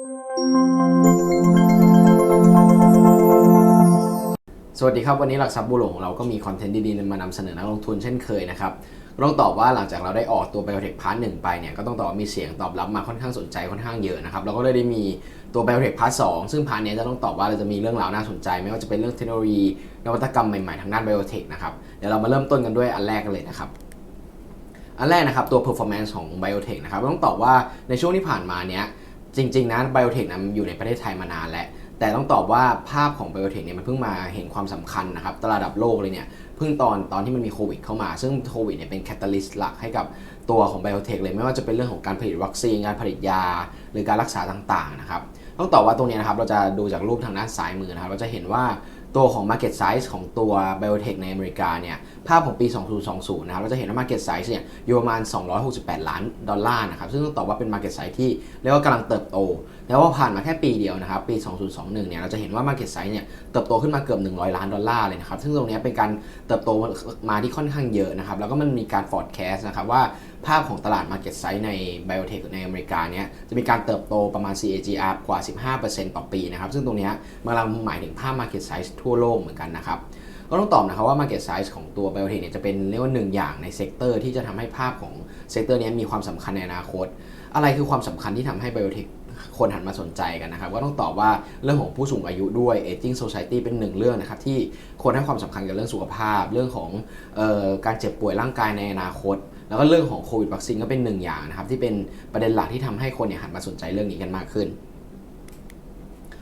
สวัสดีครับ วันนี้หลักทรัพย์บุหลวงเราก็มีคอนเทนต์ดีๆมานำเสนอนักลงทุนเช่นเคยนะครับต้องตอบว่าหลังจากเราได้ออกตัวไบโอเทคพาร์ทหนึ่งไปเนี่ยก็ต้องตอบว่ามีเสียงตอบรับมาค่อนข้างสนใจค่อนข้างเยอะนะครับแล้วก็เลยได้มีตัวไบโอเทคพาร์ทสองซึ่งพาร์ทเนี้ยจะต้องตอบว่าเราจะมีเรื่องราวน่าสนใจ ไม่ว่าจะเป็นเรื่องเทคโนโลยีนวัตกรรมใหม่ๆทางด้านไบโอเทคนะครับเดี๋ยวเรามาเริ่มต้นกันด้วยอันแรกกันเลยนะครับอันแรกนะครับตัว performance ของ biotech นะครับต้องตอบว่าในช่วงที่ผ่านมาเนี้ย จริง ๆนะไบโอเทคนะมันอยู่ในประเทศไทยมานานแล้ว แต่ต้องตอบว่าภาพของไบโอเทคเนี่ยมันเพิ่งมาเห็นความสำคัญนะครับตลาดระดับโลกเลยเนี่ยเพิ่งตอนตอนที่มันมีโควิดเข้ามา ซึ่งโควิดเนี่ยเป็นแคตตาลิสต์หลักให้กับตัวของไบโอเทคเลยไม่ว่าจะเป็นเรื่องของการผลิตวัคซีนการผลิตยา หรือการรักษาต่างๆนะครับต้องตอบว่าตรงเนี้ยนะครับเราจะดูจากรูปทางด้านซ้ายมือนะครับเราจะเห็นว่า ตัวของ market size ของตัว biotech ในอเมริกาเนี่ยภาพของปี 2020 นะครับเราจะเห็นว่า market size เนี่ยอยู่ประมาณ 268 ล้านดอลลาร์นะครับซึ่งต้องตอบว่าเป็น market size ที่เรียกว่ากำลังเติบโต แต่ว่าผ่านมาแค่ปีเดียวนะครับปี 2021 เนี่ยเราจะเห็นว่า market size เนี่ยเติบโตขึ้นมาเกือบ 100 ล้านดอลลาร์เลยนะครับซึ่งตรงนี้เป็นการเติบโตมาที่ค่อนข้างเยอะนะครับแล้วก็มันมีการ forecast นะครับว่า ภาพของตลาด market size ใน biotech ในอเมริกาเนี่ยจะมีการเติบโตประมาณ CAGR กว่า 15%ต่อปีนะครับซึ่งตรงนี้มันกำลังหมายถึงภาพ market size ทั่วโลกเหมือนกันนะครับก็ต้องตอบนะครับว่า market size ของตัว biotech เนี่ยจะเป็นเรียกว่าหนึ่งอย่างในเซกเตอร์ที่จะทำให้ภาพของเซกเตอร์นี้มีความสำคัญในอนาคต อะไรคือความสำคัญที่ทำให้ biotech คนหันมาสนใจกันนะครับ ก็ต้องตอบว่าเรื่องของผู้สูงอายุด้วย aging society เป็นหนึ่งเรื่องนะครับ ที่คนให้ความสำคัญกับเรื่องสุขภาพ เรื่องของออการเจ็บป่วยร่างกายในอนาคต แล้วก็เรื่องของโควิดวัคซีนก็เป็นหนึ่งอย่างนะครับที่เป็นประเด็นหลักที่ทำให้คนเนี่ยหันมาสนใจเรื่องนี้กันมากขึ้น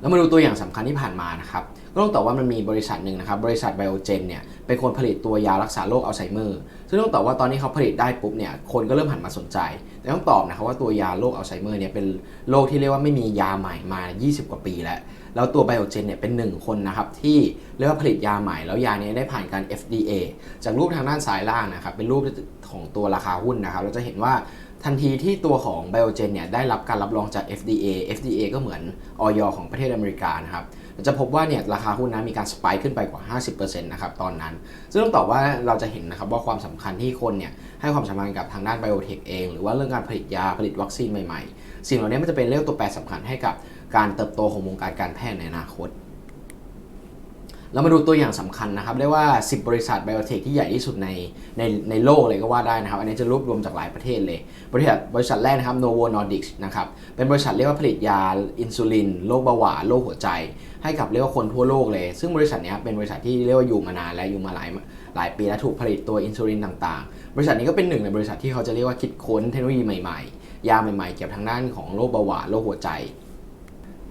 แล้วมาดูตัวอย่างสำคัญที่ผ่านมานะครับ ก็ต้องตอบว่ามันมีบริษัทหนึ่งนะครับ บริษัทไบโอเจนเนี่ยเป็นคนผลิตตัวยารักษาโรคอัลไซเมอร์ ซึ่งต้องตอบว่าตอนนี้เขาผลิตได้ปุ๊บเนี่ยคนก็เริ่มหันมาสนใจ แต่ต้องตอบนะครับว่าตัวยาโรคอัลไซเมอร์เนี่ยเป็นโรคที่เรียกว่าไม่มียาใหม่มา 20 กว่าปีแล้ว แล้วตัวไบโอเจนเนี่ยเป็นหนึ่งคนนะครับที่เรียกว่าผลิตยาใหม่ แล้วยาเนี้ได้ผ่านการ FDA จากรูปทางด้านซ้ายล่างนะครับเป็นรูปของตัวราคาหุ้นนะครับเราจะเห็นว่าทันทีที่ตัวของ Biogen เนี่ยได้รับการรับรองจาก FDA FDA ก็เหมือนออยของประเทศอเมริกานะครับ จะพบว่าเนี่ยราคาหุ้นนั้นมีการสไปค์ขึ้นไปกว่า 50%นะครับตอนนั้น ซึ่งต้องตอบว่าเราจะเห็นนะครับว่าความสำคัญที่คนเนี่ยให้ความสำคัญกับทางด้านไบโอเทคเอง หรือว่าเรื่องการผลิตยาผลิตวัคซีนใหม่ๆ สิ่งเหล่านี้มันจะเป็นเรื่องตัวแปรสำคัญให้กับการเติบโตของวงการการแพทย์ในอนาคต เรามาดูตัวอย่างสำคัญนะครับเรียกว่า 10 บริษัทไบโอเทคที่ใหญ่ที่สุดในในในโลกเลยก็ว่าได้นะครับ อันนี้จะรวบรวมจากหลายประเทศเลย บริษัทบริษัทแรกนะครับ Novo Nordisk นะครับ เป็นบริษัทเรียกว่าผลิตยาอินซูลินโรคเบาหวานโรคหัวใจ ให้กับเรียกว่าคนทั่วโลกเลย ซึ่งบริษัทเนี้ยเป็นบริษัทที่เรียกว่าอยู่มานานและอยู่มาหลายหลายปีและถูกผลิตตัวอินซูลินต่างๆ บริษัทนี้ก็เป็นหนึ่งในบริษัทที่เขาจะเรียกว่าคิดค้นเทคโนโลยีใหม่ๆ ยาใหม่ๆ เกี่ยวกับทางด้านของโรคเบาหวานโรคหัวใจ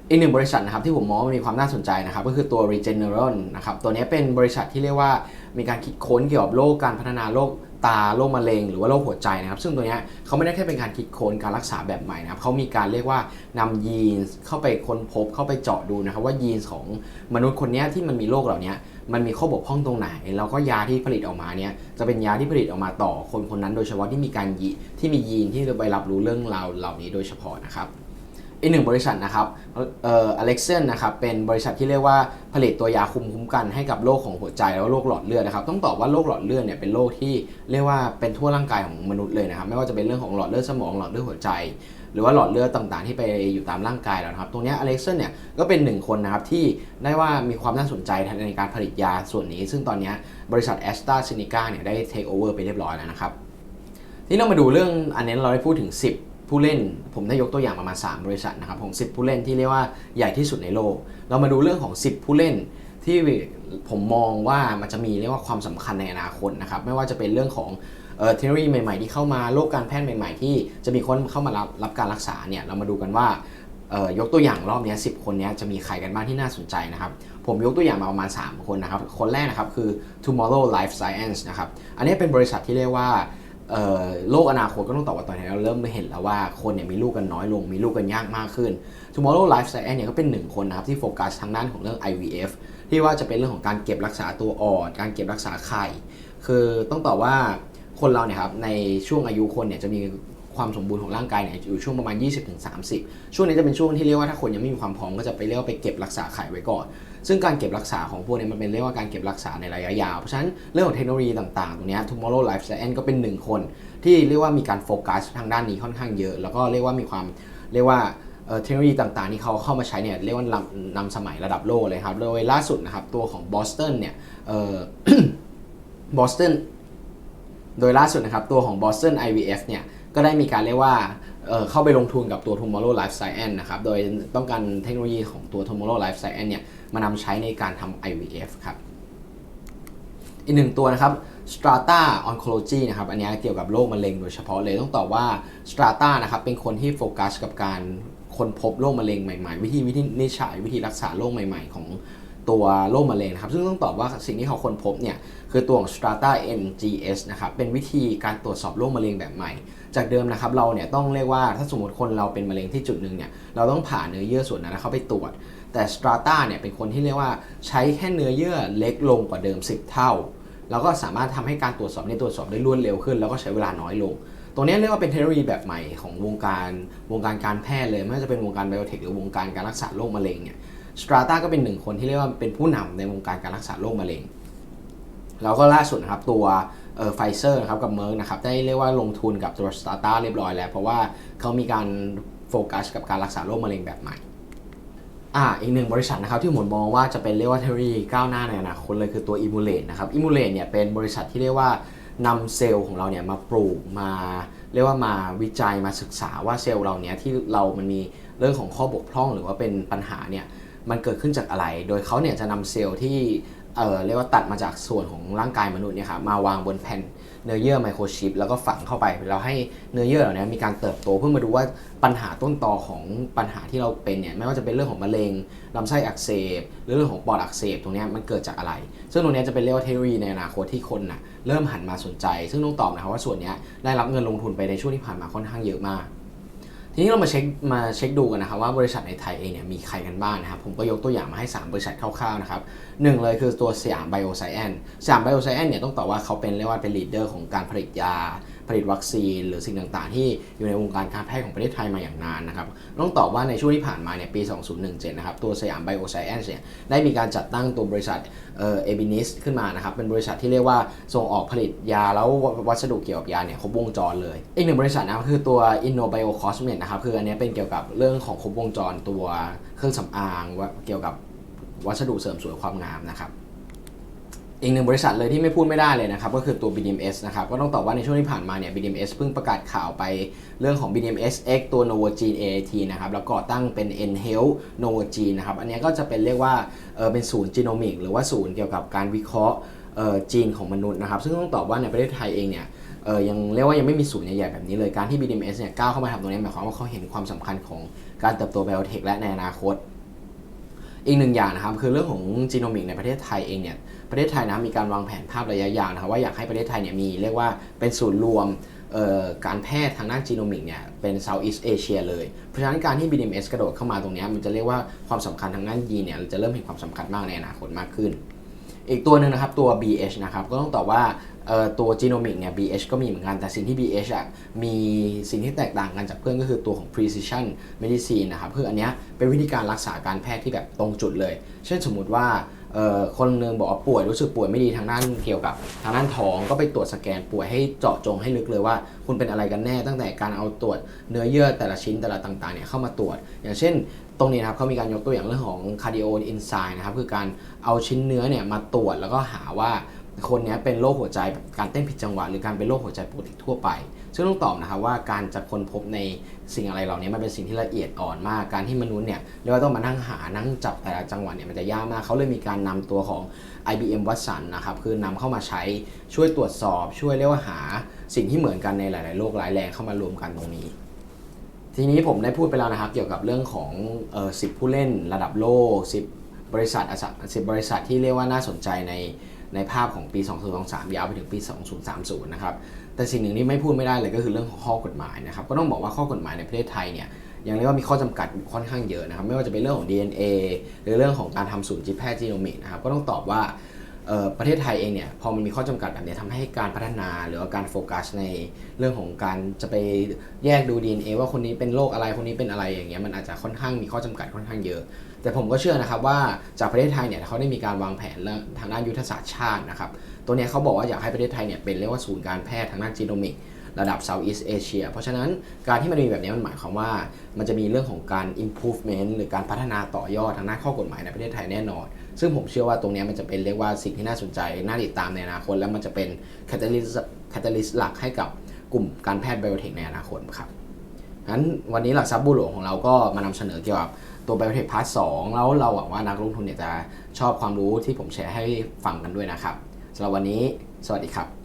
อีกหนึ่งบริษัทนะครับที่ผมมองว่ามีความน่าสนใจนะครับก็คือตัว Regeneron นะครับตัวนี้เป็นบริษัทที่เรียกว่ามีการคิดค้นเกี่ยวกับโรคการพัฒนาโรคตาโรคมะเร็งหรือว่าโรคหัวใจนะครับซึ่งตัวนี้เขาไม่ได้แค่เป็นการคิดค้นการรักษาแบบใหม่นะครับเขามีการเรียกว่านำยีนเข้าไปค้นพบเข้าไปเจาะดูนะครับว่ายีนของมนุษย์คนนี้ที่มันมีโรคเหล่านี้มันมีข้อบกพร่องตรงไหน แล้วก็ยาที่ผลิตออกมาเนี่ยจะเป็นยาที่ผลิตออกมาต่อคนคนนั้นโดยเฉพาะที่มีการยีที่มียีนที่จะไปรับรู้เรื่องราวเหล่านี้โดยเฉพาะนะครับ อีกหนึ่งบริษัทนะครับเอ่ออเล็กเซนนะครับเป็นบริษัทที่เรียกว่าผลิตตัวยาคุมคุ้มกันให้กับโรคของหัวใจแล้วโรคหลอดเลือดนะครับต้องตอบว่าโรคหลอดเลือดเนี่ยเป็นโรคที่เรียกว่าเป็นทั่วร่างกายของมนุษย์เลยนะครับไม่ว่าจะเป็นเรื่องของหลอดเลือดสมองหลอดเลือดหัวใจ หรือว่าหลอดเลือดต่างๆ ที่ไปอยู่ตามร่างกายเรานะครับตรงนี้อเล็กเซนเนี่ยก็เป็นหนึ่งคนนะครับที่ได้ว่ามีความน่าสนใจในการผลิตยาส่วนนี้ ซึ่งตอนนี้บริษัทแอสตราเซเนกาเนี่ยได้เทคโอเวอร์ไปเรียบร้อยแล้วนะครับที่เรามาดูเรื่องอันนี้เราได้พูดถึง 10 ผู้เล่นผมได้ยกตัวอย่างประมาณ 3 บริษัทนะครับของ 10 ผู้เล่นที่เรียกว่าใหญ่ที่สุดในโลก เรามาดูเรื่องของ 10 ผู้เล่นที่ผมมองว่ามันจะมีเรียกว่าความสำคัญในอนาคตนะครับไม่ว่าจะเป็นเรื่องของเอ่อเทคโนโลยีใหม่ๆ ที่เข้ามาโลกการแพทย์ใหม่ๆ ที่จะมีคนเข้ามารับรับการรักษาเนี่ยเรามาดูกันว่ายกตัวอย่างรอบนี้ย10 คนนี้จะมีใครกันบ้างที่น่าสนใจนะครับ ผมยกตัวอย่างมาประมาณ 3 คนนะครับ คนแรกนะครับคือ Tomorrow Life Science นะครับ อันนี้เป็นบริษัทที่เรียกว่า โลกอนาคตก็ต้องตอบว่าตอนนี้เราเริ่มเห็นแล้วว่าคนเนี่ยมีลูกกันน้อยลง มีลูกกันยากมากขึ้น Tomorrow Life Science เนี่ยก็เป็นหนึ่งคนนะครับที่โฟกัสทางด้านของเรื่อง IVF ที่ว่าจะเป็นเรื่องของการเก็บรักษาตัวอ่อนการเก็บรักษาไข่ คือต้องตอบว่าคนเราเนี่ยครับในช่วงอายุคนเนี่ยจะมี ความสมบูรณ์ของร่างกายเนี่ยอยู่ช่วงประมาณ 20-30 ช่วงนี้จะเป็นช่วงที่เรียกว่าถ้าคนยังไม่มีความพร้อมก็จะไปเรียกว่าไปเก็บรักษาไข่ไว้ก่อน ซึ่งการเก็บรักษาของพวกนี้มันเป็นเรียกว่าการเก็บรักษาในระยะยาว เพราะฉะนั้นเรื่องของเทคโนโลยีต่างๆตรงนี้ Tomorrow Life Science ก็เป็นหนึ่งคน ที่เรียกว่ามีการโฟกัสทางด้านนี้ค่อนข้างเยอะ แล้วก็เรียกว่ามีความเรียกว่าเทคโนโลยีต่างๆ ที่เขาเข้ามาใช้เนี่ยเรียกว่านำนำสมัยระดับโลกเลยครับ โดยล่าสุดนะครับตัวของบอสตันเนี่ยเออบอสตันโดยล่าสุดนะครับตัวของ Boston IVF เนี่ย ก็ได้มีการเรียกว่าเเข้าไปลงทุนกับตัว Tomorrow Life Science นะครับ โดยต้องการเทคโนโลยีของตัว Tomorrow Life Science เนี่ยมานำใช้ในการทำ IVF ครับ อีกหนึ่งตัวนะครับ Strata Oncology นะครับ อันนี้เกี่ยวกับโรคมะเร็งโดยเฉพาะเลยต้องตอบว่า Strata นะครับเป็นคนที่โฟกัสกับการค้นพบโรคมะเร็งใหม่ๆ วิธีวิธีนิจฉัยวิธีรักษาโรคใหม่ๆ ของ ตัวโรคมะเร็งนะครับ ซึ่งต้องตอบว่าสิ่งที่เขาค้นพบเนี่ยคือตัวของ Strata NGS นะครับเป็นวิธีการตรวจสอบโรคมะเร็งแบบใหม่ จากเดิมนะครับเราเนี่ยต้องเรียกว่าถ้าสมมติคนเราเป็นมะเร็งที่จุดหนึ่งเนี่ยเราต้องผ่าเนื้อเยื่อส่วนนั้นเข้าไปตรวจ แต่ Strata เนี่ยเป็นคนที่เรียกว่าใช้แค่เนื้อเยื่อเล็กลงกว่าเดิม 10 เท่า แล้วก็สามารถทำให้การตรวจสอบในตรวจสอบได้รวดเร็วขึ้น แล้วก็ใช้เวลาน้อยลงตรงนี้เรียกว่าเป็นเทคโนโลยีแบบใหม่ของวงการวงการการแพทย์เลยไม่ว่าจะเป็นวงการไบโอเทคหรือวงการการรักษาโรคมะเร็งเนี่ย สตราต้าก็เป็นหนึ่งคนที่เรียกว่าเป็นผู้นำในวงการการรักษาโรคมะเร็ง แล้วก็ล่าสุดนะครับตัวไฟเซอร์นะครับกับเมอร์กนะครับได้เรียกว่าลงทุนกับตัวสตาร์ต้าเรียบร้อยแล้ว เพราะว่าเขามีการโฟกัสกับการรักษาโรคมะเร็งแบบใหม่อ่าอีกหนึ่งบริษัทนะครับที่ผมมองว่าจะเป็นเรียกว่าเทคโนโลยีก้าวหน้าในอนาคตเลยคือตัว e m u l a t e นะครับ e m u l a t e เนี่ยเป็นบริษัทที่เรียกว่านำเซลล์ของเราเนี่ยมาปลูกมาเรียกว่ามาวิจัยมาศึกษาว่าเซลล์เราเนี่ยที่เรามันมีเรื่องของข้อบกพร่องหรือว่าเป็นปัญหาเนี่ย มันเกิดขึ้นจากอะไร โดยเขาเนี่ยจะนำเซลล์ที่เออเรียกว่าตัดมาจากส่วนของร่างกายมนุษย์เนี่ยครับมาวางบนแผ่นเนื้อเยื่อไมโครชิปแล้วก็ฝังเข้าไปแล้วให้เนื้อเยื่อเหล่านี้มีการเติบโตเพื่อมาดูว่าปัญหาต้นตอของปัญหาที่เราเป็นเนี่ยไม่ว่าจะเป็นเรื่องของมะเร็งลำไส้อักเสบ หรือเรื่องของปอดอักเสบตรงนี้มันเกิดจากอะไร ซึ่งตรงเนี้ยจะเป็นเรียกว่าเทคโนโลยีในอนาคตที่คนน่ะเริ่มหันมาสนใจ ซึ่งต้องตอบนะครับว่าส่วนนี้ได้รับเงินลงทุนไปในช่วงที่ผ่านมาค่อนข้างเยอะมาก ทีนี้เรามาเช็คมาเช็คดูกันนะครับว่าบริษัทในไทยเองเนี่ยมีใครกันบ้างนะครับผมก็ยกตัวอย่างมาให้ 3 บริษัทคร่าวๆนะครับหนึ่งเลยคือตัวสยามไบโอไซแอนสยามไบโอไซแอนเนี่ยต้องตอบว่าเขาเป็นเรียกว่าเป็นลีดเดอร์ของการผลิตยา ผลิตวัคซีน หรือสิ่งต่างๆ ที่อยู่ในวงการการแพทย์ของประเทศไทยมาอย่างนานนะครับต้องตอบว่าในช่วงที่ผ่านมาเนี่ยปี 2017 นะครับตัวสยามไบโอไซแอนเนี่ยได้มีการจัดตั้งตัวบริษัทเอเบินิสขึ้นมานะครับเป็นบริษัทที่เรียกว่าส่งออกผลิตยาแล้ววัสดุเกี่ยวกับยาเนี่ยครบวงจรเลย อีกหนึ่งบริษัทนะคือตัว InnoBio Cosmet นะครับคืออันนี้เป็นเกี่ยวกับเรื่องของครบวงจรตัวเครื่องสำอางว่าเกี่ยวกับวัสดุเสริมสวยความงามนะครับ อีกหนึ่งบริษัทเลยที่ไม่พูดไม่ได้เลยนะครับก็คือตัว BDMS นะครับก็ต้องตอบว่าในช่วงที่ผ่านมาเนี่ย BDMS เพิ่งประกาศข่าวไปเรื่องของ BDMS X ตัว Novogene AAT นะครับแล้วก่อตั้งเป็น N Health Novogene นะครับอันนี้ก็จะเป็นเรียกว่าเออเป็นศูนย์จีโนมิกหรือว่าศูนย์เกี่ยวกับการวิเคราะห์เออจีนของมนุษย์นะครับซึ่งต้องตอบว่าในประเทศไทยเองเนี่ยเออยังเรียกว่ายังไม่มีศูนย์ใหญ่ๆแบบนี้เลยการที่ BDMS เนี่ยก้าวเข้ามาทำตรงนี้หมายความว่าเขาเห็นความสำคัญของการเติบโตไบโอเทคและในอนาคต อีกหนึ่งอย่างนะครับคือเรื่องของจีโนมิกในประเทศไทยเองเนี่ย ประเทศไทยนะมีการวางแผนภาพระยะยาวนะครับว่าอยากให้ประเทศไทยเนี่ยมีเรียกว่าเป็นศูนย์รวมการแพทย์ทางด้านจีโนมิกเนี่ยเป็น Southeast Asia เลย เพราะฉะนั้นการที่ BDMS กระโดดเข้ามาตรงนี้มันจะเรียกว่าความสำคัญทางด้านยีนเนี่ยจะเริ่มเห็นความสำคัญมากในอนาคตมากขึ้น อีกตัวหนึ่งนะครับตัว BH นะครับก็ต้องตอบว่าตัว Genomic เนี่ย BH ก็มีเหมือนกัน แต่สิ่งที่ BH อะมีสิ่งที่แตกต่างกันจากเพื่อนก็คือตัวของ precision medicine นะครับคืออันเนี้ยเป็นวิธีการรักษาการแพทย์ที่แบบตรงจุดเลย เช่นสมมุติว่า คนหนึงบอกว่าป่วยรู้สึกป่วยไม่ดีทางด้านเกี่ยวกับทางด้านท้องก็ไปตรวจสแกนป่วยให้เจาะจงให้ลึกเลยว่า คุณเป็นอะไรกันแน่ตั้งแต่การเอาตรวจเนื้อเยื่อแต่ละชิ้นแต่ละต่างๆเนี่ยเข้ามาตรวจ อย่างเช่น ตรงนี้นะครับเขามีการยกตัวอย่างเรื่องของ cardio enzyme นะครับคือการเอาชิ้นเนื้อเนี่ยมาตรวจแล้วก็หาว่า คนนี้เป็นโรคหัวใจการเต้นผิดจังหวะหรือการเป็นโรคหัวใจปกติทั่วไป ซึ่งต้องตอบนะครับว่าการจะค้นพบในสิ่งอะไรเหล่านี้มันเป็นสิ่งที่ละเอียดอ่อนมาก การที่มนุษย์เนี่ยเรียกว่าต้องมานั่งหานั่งจับแต่ละจังหวะเนี่ยมันจะยากมากเขาเลยมีการนำตัวของ IBM Watson นะครับคือนำเข้ามาใช้ช่วยตรวจสอบ ช่วยเรียกว่าหาสิ่งที่เหมือนกันในหลาย ๆ โรคร้ายแรงเข้ามารวมกันตรงนี้ทีนี้ผมได้พูดไปแล้วนะครับเกี่ยวกับเรื่องของเอ่อ10 ผู้เล่นระดับโลก 10 บริษัทอสัง10บริษัทที่เรียกว่าน่าสนใจใน ในภาพของปี 2023 ยาวไปถึงปี 2030 นะครับ แต่สิ่งหนึ่งที่ไม่พูดไม่ได้เลยก็คือเรื่องของข้อกฎหมายนะครับ ก็ต้องบอกว่าข้อกฎหมายในประเทศไทยเนี่ยยังเรียกว่ามีข้อจำกัดค่อนข้างเยอะนะครับ ไม่ว่าจะเป็นเรื่องของ DNA หรือเรื่องของการทำศูนย์จิตแพทย์จีโนมิกนะครับ ก็ต้องตอบว่าประเทศไทยเองเนี่ยพอมันมีข้อจำกัดแบบเนี้ยทำให้การพัฒนาหรือว่าการโฟกัสในเรื่องของการจะไปแยกดู DNA ว่าคนนี้เป็นโรคอะไรคนนี้เป็นอะไรอย่างเงี้ยมันอาจจะค่อนข้างมีข้อจำกัดค่อนข้างเยอะ แต่ผมก็เชื่อนะครับว่าจากประเทศไทยเนี่ยเขาได้มีการวางแผนเรื่องทางด้านยุทธศาสตร์ชาตินะครับตัวเนี้ยเขาบอกว่าอยากให้ประเทศไทยเนี่ยเป็นเรียกว่าศูนย์การแพทย์ทางด้านจีโนมิกระดับ Southeast Asia เพราะฉะนั้นการที่มันมีแบบนี้มันหมายความว่า มันจะมีเรื่องของการ improvement หรือการพัฒนาต่อยอดทางด้านข้อกฎหมายในประเทศไทยแน่นอน ซึ่งผมเชื่อว่าตรงนี้มันจะเป็นเรียกว่าสิ่งที่น่าสนใจ น่าติดตามในอนาคต แล้วมันจะเป็น catalyst catalyst หลักให้กับกลุ่มการแพทย์ไบโอเทคในอนาคตครับงั้นวันนี้หลักทรัพย์บุหลวงของเราก็มานำเสนอเกี่ยวกับ ตัวแบโอเทคพาร์ทสองแล้วเราหวังว่านักลงทุนเนี่ยจะชอบความรู้ที่ผมแชร์ให้ฟังกันด้วยนะครับสำหรับวันนี้ สวัสดีครับ